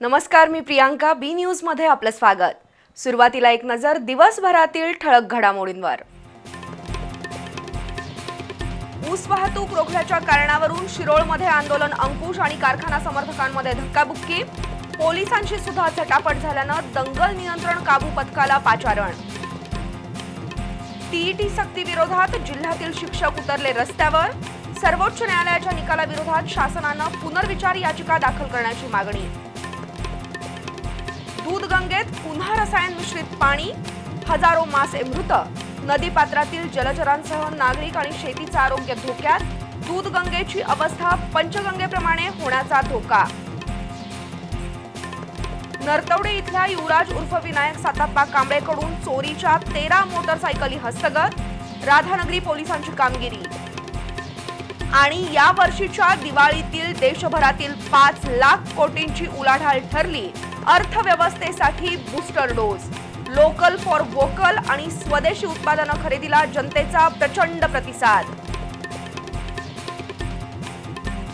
नमस्कार मी प्रियांका बी न्यूजमध्ये आपलं स्वागत. सुरुवातीला एक नजर दिवसभरातील ठळक घडामोडींवर. ऊस वाहतूक रोखल्याच्या कारणावरून शिरोळमध्ये आंदोलन अंकुश आणि कारखाना समर्थकांमध्ये धक्काबुक्की. पोलिसांशी सुद्धा झटापट झाल्यानं दंगल नियंत्रण काबू पथकाला पाचारण. टीईटी सक्ती विरोधात जिल्ह्यातील शिक्षक उतरले रस्त्यावर. सर्वोच्च न्यायालयाच्या निकालाविरोधात शासनानं पुनर्विचार याचिका दाखल करण्याची मागणी. दूधगंगेत पुन्हा रसायन मिश्रित पाणी हजारो मासे मृत नदीपात्रातील जलचरांसह नागरिक आणि शेतीचं आरोग्य धोक्यात दूधगंगेची अवस्था पंचगंगेप्रमाणे होण्याचा धोका. नरतवडे इथल्या युवराज उर्फ विनायक साताप्पा कांबळेकडून चोरीच्या तेरा मोटरसायकली हस्तगत राधानगरी पोलिसांची कामगिरी. आणि या वर्षीच्या दिवाळीतील देशभरातील पाच लाख कोटींची उलाढाल ठरली. अर्थव्यवस्थेसाठी booster dose local for vocal आणि स्वदेशी उत्पादनं खरेदीला जनतेचा प्रचंड प्रतिसाद.